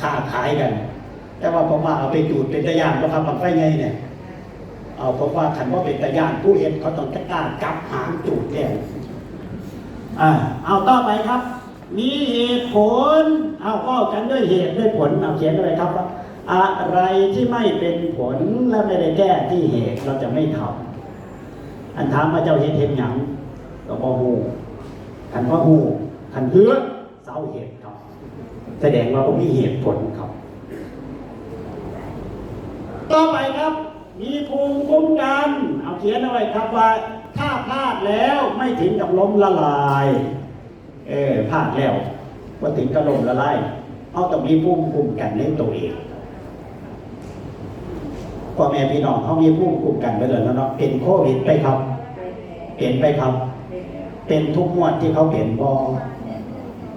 ค้าขายกัน แต่ว่าผมว่าเอาไปจูดเป็นตะยานเพราะครับบางไฟไงเนี่ย เอาผมว่าขันว่าเป็นตะยานผู้เห็นเขาต้องจะกล้าจับหางจูดแล้วอ่าเอาต่อไปครับ มีเหตุผล เอาก็กันด้วยเหตุด้วยผลเอาเขียนอะไรครับว่าอะไรที่ไม่เป็นผลและไม่ได้แก้ที่เหตุเราจะไม่ทำอันถามว่าเจ้าเหตุเห็นหยังก็บอฮูขันว่าฮูขันเฮือเศร้าเหตุครับ แสดงว่าผมมีเหตุผลครับ ต่อไปครับ มีภูมิคุ้มกัน เอาเขียนเอาไว้ครับว่า ถ้าพลาดแล้วไม่ถึงกับล้มละลาย เออพลาดแล้วว่าถึงกับล้มละลายเอาต้องมีภูมิคุ้มกันในตัวเองพ่อแม่พี่น้องเขามีภูมิคุ้มกันไปเลยแล้วเนาะเป็นโควิดไปครับ เป็นไปครับ เป็นทุกงวดที่เขาเป็นบอ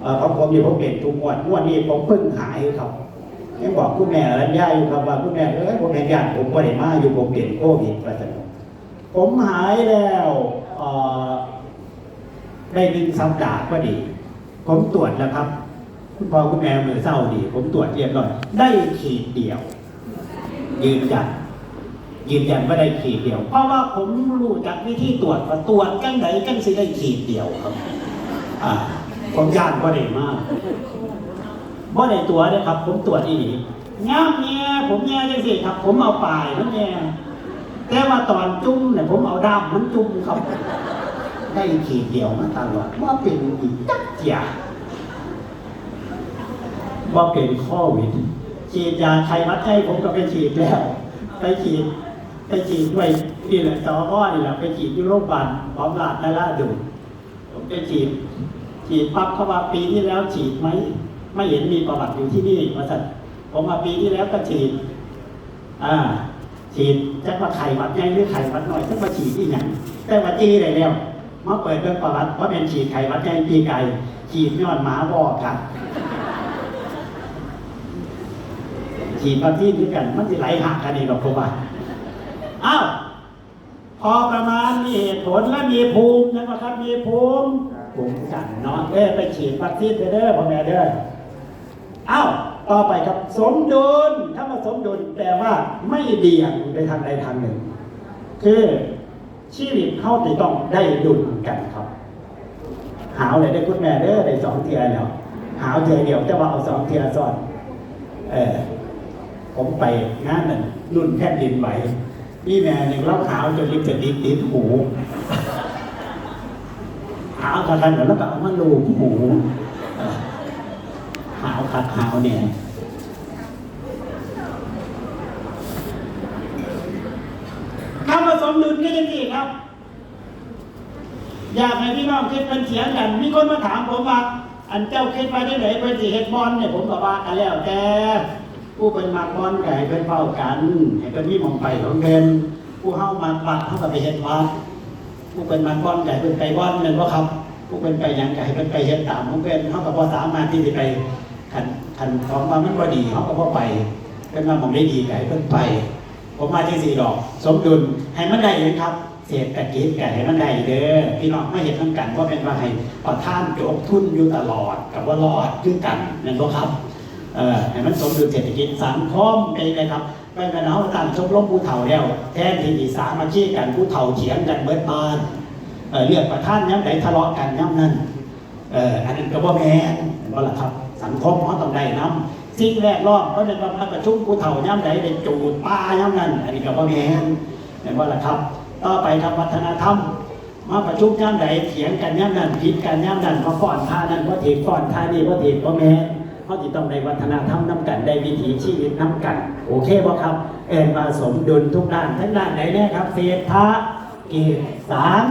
เอ่อเขาผมอยู่ผมเป็นทุกงวดงวดนี้ผมเพิ่งหายครับยังบอกคุณแม่รัญญาอยู่ครับว่าคุณแม่เอ้ยผมเห็นญาติผมก็ได้มาอยู่ผมเปลี่ยนโควิดไปสนุกผมหายแล้วได้หนึ่งสัปดาห์ก็ดี ผมตรวจแล้วครับ คุณพ่อคุณแม่มือเศร้าดี ผมตรวจเรียบร้อยได้ขีดเดียว ยืนยันยืนยันว่าได้ขีดเดียว เพราะว่าผมรู้จักวิธีตรวจว่าตรวจจังไหนจังสิได้ขีดเดียวครับ อ่า ผมย่านก็ได้มากบ่ได้ตัวเด้ครับ ผมตรวจอีหลีงามแง่ผมแง่จังสิครับ ผมเอาปลายมันแง่แต่ว่าตอนจุ่มเนี่ยผมเอาด้ามมันจุ่มครับ ได้ขีดเดียวมาตลอดว่าเป็นอีกจักอย่างว่าเป็นข้อวิดฉีดยาไข้หวัดไข้ผมก็ไปฉีดแล้ว ไปฉีดไปฉีดด้วยนี่แหละสออ้อนี่แหละไปฉีดที่โรงพยาบาลพร้อมลาดและลาดดูผมไปฉีด ฉีดปั๊บเข้ามาปีที่แล้วฉีดไหมไม่เห็นมีประวัติอยู่ที่นี่มาสั่นผมมาปีที่แล้วก็ฉีด อ่า ฉีดจักว่าไข่วัดใหญ่หรือไข่วัดน้อยจักว่าฉีดที่ไหนแต่ว่าจีได้แล้วมาเปิดเรื่องประวัติว่าเป็นฉีดไข่วัดใหญ่ปีไก่ ฉีดยอดหมาบอครับฉีดมาที่ด้วยกัน มันจะไหลหักกันเองหรอกผมว่าอ้าวพอประมาณมีเหตุผลและมีภูมินะครับมีภูมิ ภูมิกันเนาะเอ้ไปฉีดวัคซีนไปเด้อพ่อแม่เด้ออ้าวต่อไปครับสมดุลถ้ามาสมดุลแปลว่าไม่เบี่ยงไปทางใดทางหนึ่ง คือชีวิตเข้าติต้องได้ดุลกันครับ หาวเลยได้คุณแม่เด้อได้สองเทียแล้วหาวเทียเดียวแต่ว่าเอาสองเทียซ้อนเออผมไปงานนั่นรุ่นแผ่นดินไหวพี่แม่หนึ่งเล่าขาวจนลิปสติกติดหู หาวกันกันแล้วก็เอามาลูบหูเออหาวคัดหาวเนี่ยคำผสมดุลก็ยังดีครับ อยากให้พี่น้องคิดเป็นเสียงกัน มีคนมาถามผมว่า อันเจ้าคิดไปที่ไหนไปสิเฮดบอลเนี่ยผมบอกว่ากันแล้วแต่ผู้เป็นมักบอลก็ให้เป็นเฝ้ากันให้เป็นมีหมองไปของเดินผู้เฮามักวัดเฮาก็ไปเฮ็ดวัด ผู้เป็นมักบอลก็ให้เป็นไปบอลแม่นบ่ครับ ผู้เป็นไปยังก็ให้เป็นไปเฮ็ดตามของเพิ่นเฮาก็บ่สามารถที่จะไปคันคันของว่ามันบ่ดีเฮาก็บ่ไป เป็นว่าหมองได้ดีก็ให้เพิ่นไป ผมมาที่สี่ดอก สมดุลให้มันได้เลยครับเศรษฐกิจก็ให้มันได้เด้อพี่น้องไม่เห็นทั้งกันว่าเป็นว่าให้ประท่านโจกทุนอยู่ตลอดกับว่ารอดขึ้นกันนั่นก็ครับเออให้มันสมดุลเศรษฐกิจสังคมไปเลยครับ เป็นกันเอาตามชมรมผู้เฒ่าแล้ว แทนที่จะสามาชี้กันผู้เฒ่าเถียงกันเบิดบานเออเรียกประท่านย้ำไหนทะเลาะกันย้ำนั่นเอออันนั้นก็ว่าแม่นว่ละครับ สังคมเขาต้องได้น้ำสิ่งแรกล้อมก็เป็นว่ามาประชุมผู้เฒ่าย้ำไหนได้จูดป้าย้ำนั่นอันนี้ก็ว่าแม่นเห็นว่ละครับ ต่อไปทำวัฒนธรรมมาประชุมย่ำใดเถียงกันย่ำนั้นผิดกันย่ำนั้นมาฟ้อนท่านั้นว่าถีบฟ้อนท่านี้ว่าถีบว่าแม่ เขาจิต้องในวัฒนธรรมน้ำกันได้วิถีชีวิตน้ำกัน โอเคบ่ครับ เอ็นมาสมดุลทุกด้านทั้งด้านไหนเนี่ยครับ เศรษฐกิจสาร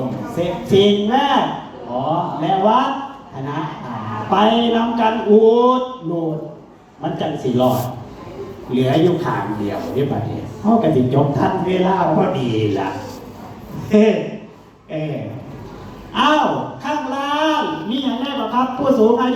มเศรษฐสิ่งแรกอ๋อและวัฒนธรรมไปนำกันอูดนูดมันจังสีรอด เหลืออยู่ขางเดียวเรียบร้อยเขากติจบทันเวลาพอดีล่ะเฮ้เอออ้าว ข้างล่าง มีอย่างไรบ้างครับ ผู้สูงอายุ